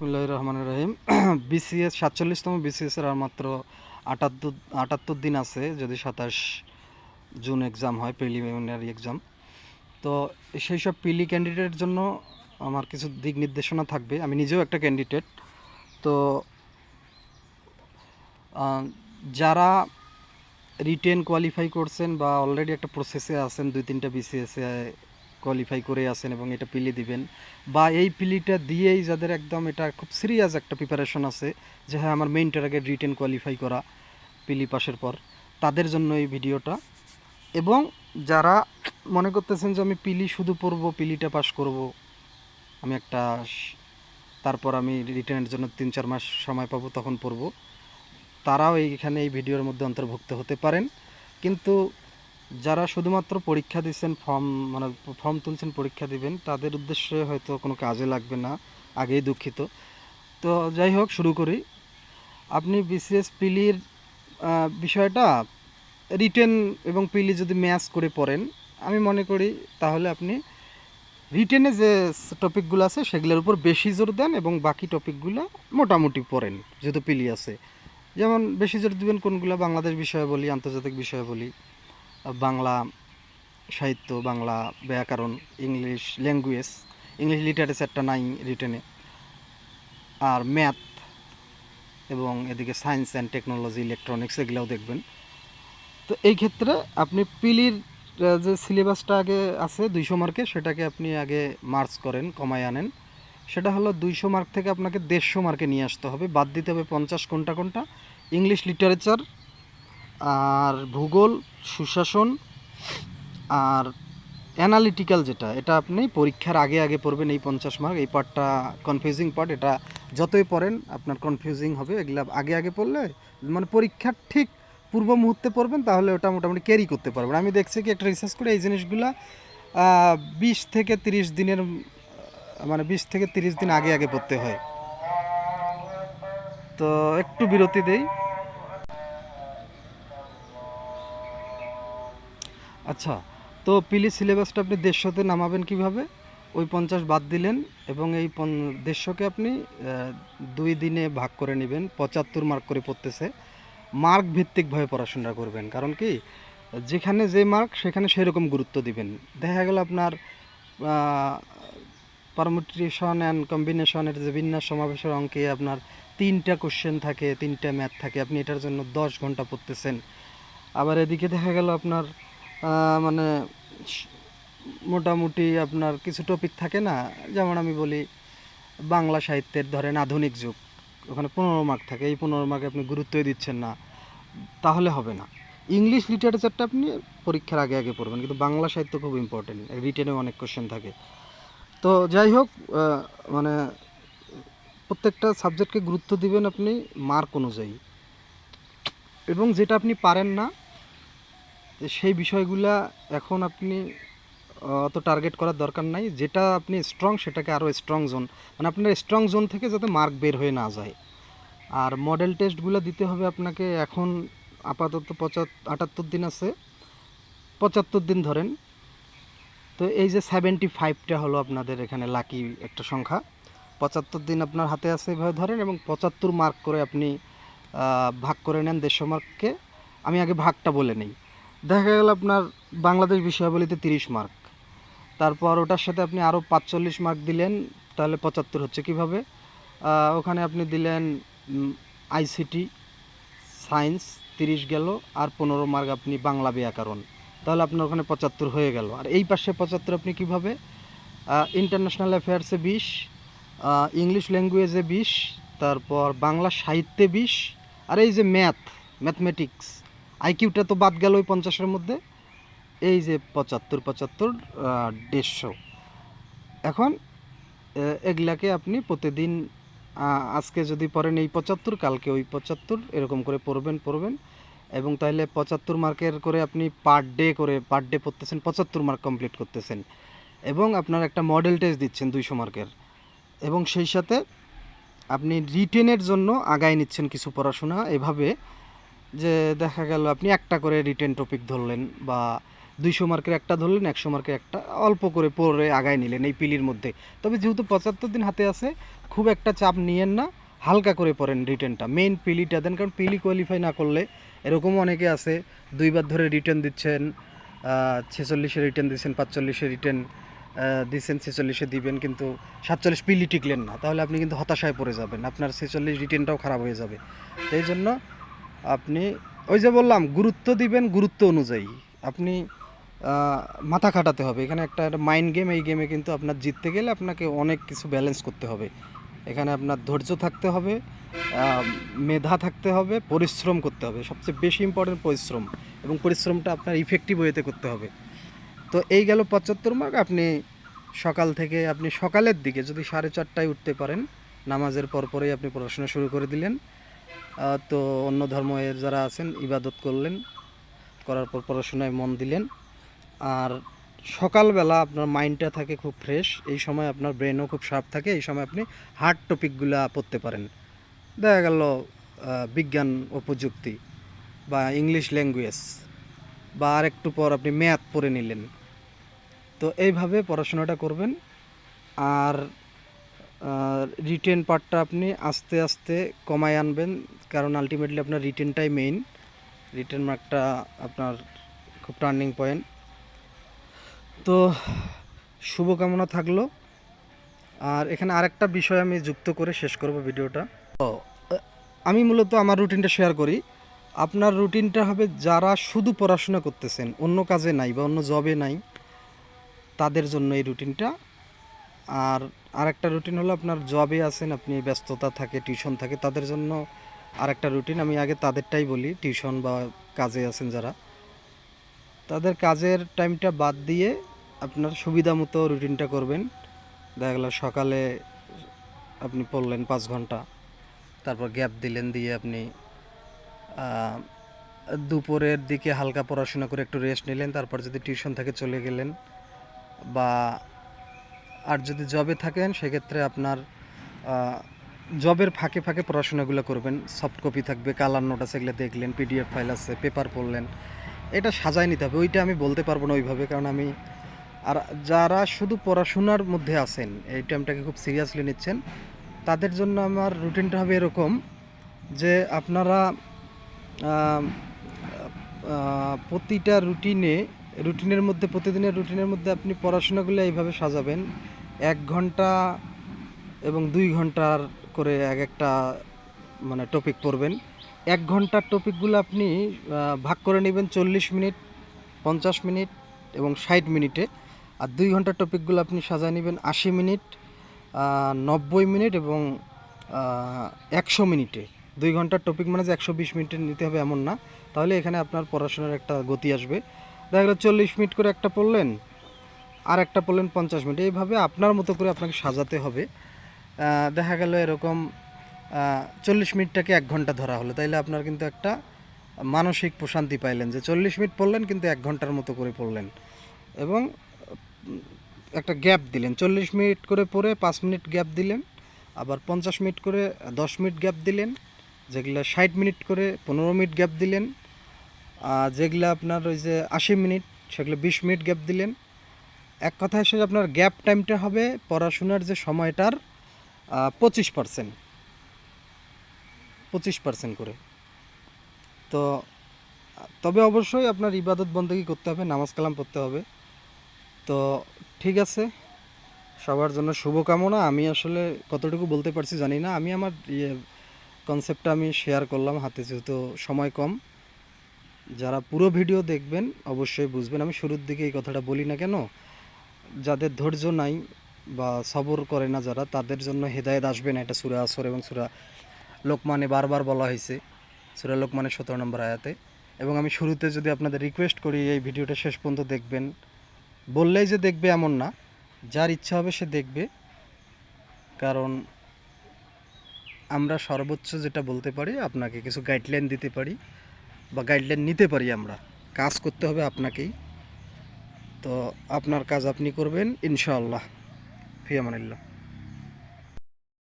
বিসমুল্লাহ রহমান রহিম। বিসিএস সাতচল্লিশতম বিসিএসের আর মাত্র আটাত্তর আটাত্তর দিন আছে যদি সাতাশ জুন এক্সাম হয় প্রিলিমিনারি এক্সাম তো সেই সব পিলি ক্যান্ডিডেটের জন্য আমার কিছু দিক নির্দেশনা থাকবে। আমি নিজেও একটা ক্যান্ডিডেট তো যারা রিটেন কোয়ালিফাই করছেন বা অলরেডি একটা প্রসেসে আছেন, দুই তিনটা বিসিএসে কোয়ালিফাই করে আছেন এবং এটা পিলি দিবেন। বা এই পিলিটা দিয়েই যাদের একদম এটা খুব সিরিয়াস একটা প্রিপারেশন আছে, যে হ্যাঁ আমার মেইন টার্গেট রিটেন কোয়ালিফাই করা পিলি পাশের পর, তাদের জন্য এই ভিডিওটা। এবং যারা মনে করতেছেন যে আমি পিলি শুধু পড়ব পিলিটা পাস করব, আমি একটা তারপর আমি রিটেনের জন্য তিন চার মাস সময় পাবো, তখন পড়ব তারাও এইখানে এই ভিডিওর মধ্যে অন্তর্ভুক্ত হতে পারেন। কিন্তু যারা শুধুমাত্র পরীক্ষা দিচ্ছেন, ফর্ম মানে ফর্ম তুলছেন, পরীক্ষা দিবেন, তাদের উদ্দেশ্যে হয়তো কোনো কাজে লাগবে না, আগেই দুঃখিত। তো যাই হোক, শুরু করি। আপনি বিসিএস পিলির বিষয়টা রিটেন এবং পিলি যদি ম্যাচ করে পড়েন, আমি মনে করি তাহলে আপনি রিটেনে যে টপিকগুলো আছে, সেগুলোর উপর বেশি জোর দেন এবং বাকি টপিকগুলো মোটামুটি পড়েন, যেহেতু পিলি আছে। যেমন বেশি জোর দিবেন কোনগুলো? বাংলাদেশ বিষয়ে বলি, আন্তর্জাতিক বিষয়ে বলি। বাংলা সাহিত্য, বাংলা ব্যাকরণ, ইংলিশ ল্যাঙ্গুয়েজ, ইংলিশ লিটারেচারটা নাই রিটেনে আর ম্যাথ এবং এদিকে সায়েন্স অ্যান্ড টেকনোলজি ইলেকট্রনিক্স এগুলোও দেখবেন। তো এই ক্ষেত্রে আপনি পিলির যে সিলেবাসটা আগে আছে দুইশো মার্কে, সেটাকে আপনি আগে মার্চ করেন, কমায় আনেন। সেটা হলো দুইশো মার্ক থেকে আপনাকে দেড়শো মার্কে নিয়ে আসতে হবে। বাদ দিতে হবে পঞ্চাশ কোনটা কোনটা? ইংলিশ লিটারেচার আর ভূগোল, সুশাসন আর অ্যানালিটিক্যাল যেটা, এটা আপনি পরীক্ষার আগে আগে পড়বেন এই পঞ্চাশ মার্ক এই পার্টটা কনফিউজিং পার্ট এটা যতই পড়েন আপনার কনফিউজিং হবে। এগুলা আগে আগে পড়লে মানে পরীক্ষার ঠিক পূর্ব মুহূর্তে পড়বেন, তাহলে ওটা মোটামুটি ক্যারি করতে পারবেন। আমি দেখছি কি একটা রিসার্চ করে এই জিনিসগুলা বিশ থেকে তিরিশ দিনের মানে বিশ থেকে তিরিশ দিন আগে আগে পড়তে হয়। তো একটু বিরতি দেই। আচ্ছা তো পিলি সিলেবাসটা আপনি দেড়শোতে নামাবেন কীভাবে? ওই পঞ্চাশ বাদ দিলেন এবং এই দেড়শোকে আপনি দুই দিনে ভাগ করে নেবেন, পঁচাত্তর মার্ক করে পড়তেছে। মার্ক ভিত্তিকভাবে পড়াশোনা করবেন, কারণ কি, যেখানে যে মার্ক সেখানে সেরকম গুরুত্ব দিবেন। দেখা গেল আপনার পারমুটেশন অ্যান্ড কম্বিনেশনের যে বিন্যাস সমাবেশের অঙ্কে আপনার তিনটা কোশ্চেন থাকে, তিনটা ম্যাথ থাকে, আপনি এটার জন্য দশ ঘণ্টা পড়তেছেন। আবার এদিকে দেখা গেল আপনার মানে মোটামুটি আপনার কিছু টপিক থাকে না? যেমন আমি বলি, বাংলা সাহিত্যের ধরেন আধুনিক যুগ। ওখানে পনেরো মার্ক থাকে। এই পনেরো মার্কে আপনি গুরুত্বই দিচ্ছেন না। তাহলে হবে না। ইংলিশ লিটারেচারটা আপনি পরীক্ষার আগে আগে পড়বেন। কিন্তু বাংলা সাহিত্য খুব ইম্পর্টেন্ট রিটেনে অনেক কোশ্চেন থাকে। তো যাই হোক মানে প্রত্যেকটা সাবজেক্টকে গুরুত্ব দিবেন আপনি মার্ক অনুযায়ী। এবং যেটা আপনি পারেন না সেই বিষয়গুলা এখন আপনি অত টার্গেট করার দরকার নাই। যেটা আপনি স্ট্রং সেটাকে আরও স্ট্রং জোন মানে আপনার স্ট্রং জোন থেকে যাতে মার্ক বের হয়ে না যায়। আর মডেল টেস্টগুলো দিতে হবে আপনাকে এখন আপাতত পঁচাত্তর আটাত্তর দিন আছে। পঁচাত্তর দিন ধরেন। তো এই যে সেভেন্টি ফাইভটা হলো আপনাদের এখানে লাকি একটা সংখ্যা। পঁচাত্তর দিন আপনার হাতে আছে এভাবে ধরেন এবং পঁচাত্তর মার্ক করে আপনি ভাগ করে নেন দেড়শো মার্ককে আমি আগে ভাগটা বলে নিই। দেখা গেল আপনার বাংলাদেশ বিষয়াবলিতে তিরিশ মার্ক। তারপর ওটার সাথে আপনি আরও পাঁচচল্লিশ মার্ক দিলেন, তাহলে পঁচাত্তর হচ্ছে কীভাবে? ওখানে আপনি দিলেন আইসিটি সায়েন্স তিরিশ গেল, আর পনেরো মার্ক আপনি বাংলা ব্যাকরণ। তাহলে আপনার ওখানে পঁচাত্তর হয়ে গেল। আর এই পাশে পঁচাত্তর আপনি কীভাবে? ইন্টারন্যাশনাল অ্যাফেয়ার্সে বিশ ইংলিশ ল্যাঙ্গুয়েজে বিশ, তারপর বাংলা সাহিত্যে বিশ, আর এই যে ম্যাথ ম্যাথমেটিক্স আইকিউটা তো বাদ গেল ওই পঞ্চাশের মধ্যে। এই যে পঁচাত্তর পঁচাত্তর দেড়শো। এখন এগুলাকে আপনি প্রতিদিন আজকে যদি পড়েন এই পঁচাত্তর, কালকে ওই পঁচাত্তর, এরকম করে পড়বেন পড়বেন। এবং তাহলে পঁচাত্তর মার্কের করে আপনি পার ডে করে, পার ডে পড়তেছেন, পঁচাত্তর মার্ক কমপ্লিট করতেছেন। এবং আপনার একটা মডেল টেস্ট দিচ্ছেন দুইশো মার্কের। এবং সেই সাথে আপনি রিটেনের জন্য আগায় নিচ্ছেন কিছু পড়াশোনা। এভাবে যে দেখা গেল আপনি একটা করে রিটেন টপিক ধরলেন বা দুইশো মার্কের একটা ধরলেন, একশো মার্কের একটা, অল্প করে পরে আগায় নিলেন এই পিলির মধ্যে। তবে যেহেতু পঁচাত্তর দিন হাতে আছে, খুব একটা চাপ নিয়েন না, হালকা করে পড়েন রিটার্নটা মেইন পিলিটা দেন, কারণ পিলি কোয়ালিফাই না করলে এরকম অনেকে আছে, দুইবার ধরে রিটার্ন দিচ্ছেন ছেচল্লিশে রিটার্ন দিচ্ছেন, পাঁচচল্লিশে রিটার্ন দিচ্ছেন, ছেচল্লিশে দিবেন, কিন্তু সাতচল্লিশ পিলি টিকলেন না। তাহলে আপনি কিন্তু হতাশায় পড়ে যাবেন। আপনার ছেচল্লিশ রিটার্নটাও খারাপ হয়ে যাবে। এই জন্য আপনি, ওই যে বললাম, গুরুত্ব দিবেন গুরুত্ব অনুযায়ী। আপনি মাথা খাটাতে হবে। এখানে একটা মাইন্ড গেম এই গেমে কিন্তু আপনার জিততে গেলে আপনাকে অনেক কিছু ব্যালেন্স করতে হবে। এখানে আপনার ধৈর্য থাকতে হবে মেধা থাকতে হবে, পরিশ্রম করতে হবে। সবচেয়ে বেশি ইম্পর্টেন্ট পরিশ্রম এবং পরিশ্রমটা আপনার ইফেক্টিভ ওয়েতে করতে হবে। তো এই গেল পঁচাত্তর মার্ক আপনি সকাল থেকে, আপনি সকালের দিকে যদি সাড়ে চারটায় উঠতে পারেন, নামাজের পরপরেই আপনি পড়াশোনা শুরু করে দিলেন। তো অন্য ধর্মের যারা আছেন, ইবাদত করলেন, করার পর পড়াশোনায় মন দিলেন। আর সকালবেলা আপনার মাইন্ডটা থাকে খুব ফ্রেশ এই সময় আপনার ব্রেনও খুব শার্প থাকে, এই সময় আপনি হার্ড টপিকগুলা পড়তে পারেন। দেখা গেল বিজ্ঞান ও প্রযুক্তি বা ইংলিশ ল্যাঙ্গুয়েজ বা আর একটু পর আপনি ম্যাথ পড়ে নিলেন। তো এইভাবে পড়াশোনাটা করবেন। আর রিটেন পার্টটা আপনি আস্তে আস্তে কমায় আনবেন, কারণ আলটিমেটলি আপনার রিটেনটাই মেইন রিটেন মার্কটা আপনার খুব টার্নিং পয়েন্ট তো শুভকামনা থাকল। আর এখানে আরেকটা বিষয় আমি যুক্ত করে শেষ করব ভিডিওটা। ও আমি মূলত আমার রুটিনটা শেয়ার করি। আপনার রুটিনটা হবে যারা শুধু পড়াশোনা করতেছেন, অন্য কাজে নাই বা অন্য জবে নাই, তাদের জন্য এই রুটিনটা আর আরেকটা রুটিন হলো আপনার জবে আছেন, আপনি ব্যস্ততা থাকে টিউশন থাকে, তাদের জন্য আরেকটা রুটিন আমি আগে তাদেরটাই বলি টিউশন বা কাজে আছেন যারা। তাদের কাজের টাইমটা বাদ দিয়ে আপনার সুবিধা মতো রুটিনটা করবেন। দেখা গেল সকালে আপনি পড়লেন পাঁচ ঘণ্টা, তারপর গ্যাপ দিলেন দিয়ে আপনি দুপুরের দিকে হালকা পড়াশোনা করে একটু রেস্ট নিলেন, তারপর যদি টিউশন থেকে চলে গেলেন। বা আর যদি জবে থাকেন, সেক্ষেত্রে আপনার জবের ফাঁকে ফাঁকে পড়াশোনাগুলো করবেন। সফট কপি থাকবে কালার নোট আছে, এগুলো দেখলেন পিডিএফ ফাইল আছে পেপার পড়লেন। এটা সাজায় নিতে হবে, ওইটা আমি বলতে পারব না ওইভাবে, কারণ আমি, আর যারা শুধু পড়াশোনার মধ্যে আছেন, এই টাইমটাকে খুব সিরিয়াসলি নিচ্ছেন, তাদের জন্য আমার রুটিনটা হবে এরকম যে আপনারা প্রতিটা রুটিনে রুটিনের মধ্যে, প্রতিদিনের রুটিনের মধ্যে আপনি পড়াশোনাগুলো এইভাবে সাজাবেন। এক ঘণ্টা এবং দুই ঘণ্টার করে এক একটা মানে টপিক পড়বেন। এক ঘণ্টার টপিকগুলো আপনি ভাগ করে নেবেন চল্লিশ মিনিট, পঞ্চাশ মিনিট এবং ষাট মিনিটে। আর দুই ঘণ্টার টপিকগুলো আপনি সাজায় নেবেন আশি মিনিট নব্বই মিনিট এবং একশো মিনিটে। দুই ঘণ্টার টপিক মানে যে একশো বিশ মিনিটে নিতে হবে এমন না। তাহলে এখানে আপনার পড়াশোনার একটা গতি আসবে। দেখা গেলো চল্লিশ মিনিট করে একটা পড়লেন, আর একটা পড়লেন পঞ্চাশ মিনিট। এইভাবে আপনার মতো করে আপনাকে সাজাতে হবে। দেখা গেল এরকম চল্লিশ মিনিটটাকে এক ঘণ্টা ধরা হলো। তাইলে আপনার কিন্তু একটা মানসিক প্রশান্তি পাইলেন যে চল্লিশ মিনিট পড়লেন কিন্তু এক ঘণ্টার মতো করে পড়লেন। এবং একটা গ্যাপ দিলেন। চল্লিশ মিনিট করে পড়ে পাঁচ মিনিট গ্যাপ দিলেন, আবার পঞ্চাশ মিনিট করে দশ মিনিট গ্যাপ দিলেন, যেগুলো ষাট মিনিট করে পনেরো মিনিট গ্যাপ দিলেন যেগুলো আপনার ওই যে আশি মিনিট, সেগুলো বিশ মিনিট গ্যাপ দিলেন। এক কথা হিসেবে আপনার গ্যাপ টাইমটা হবে পড়াশোনার যে সময়টার পঁচিশ পার্সেন্ট পঁচিশ পার্সেন্ট করে। তো, তবে অবশ্যই আপনার ইবাদত বন্দেগী করতে হবে, নামাজ কালাম পড়তে হবে। তো, ঠিক আছে। সবার জন্য শুভকামনা। আমি আসলে কতটুকু বলতে পারছি জানি না। আমি আমার ইয়ে কনসেপ্টটা আমি শেয়ার করলাম হাতে, যেহেতু সময় কম। যারা পুরো ভিডিও দেখবেন, অবশ্যই বুঝবেন। আমি শুরুর দিকে এই কথাটা বলি না কেন? যাদের ধৈর্য নাই বা সবর করে না যারা, তাদের জন্য হেদায়েত আসবে না। এটা সুরা আসর এবং সুরা লোকমানে বারবার বলা হয়েছে। সুরা লোকমানের সতেরো নম্বর আয়াতে। এবং আমি শুরুতে যদি আপনাদের রিকোয়েস্ট করি, এই ভিডিওটা শেষ পর্যন্ত দেখবেন। বললেই যে দেখবে এমন না। যার ইচ্ছা হবে সে দেখবে। কারণ আমরা সর্বোচ্চ যেটা বলতে পারি, আপনাকে কিছু গাইডলাইন দিতে পারি। বা গাইডলাইন নিতে পারি আমরা। কাজ করতে হবে আপনাকেই। তো আপনার কাজ আপনি করবেন, ইনশাআল্লাহ। ফিয়ামানিল্লাহ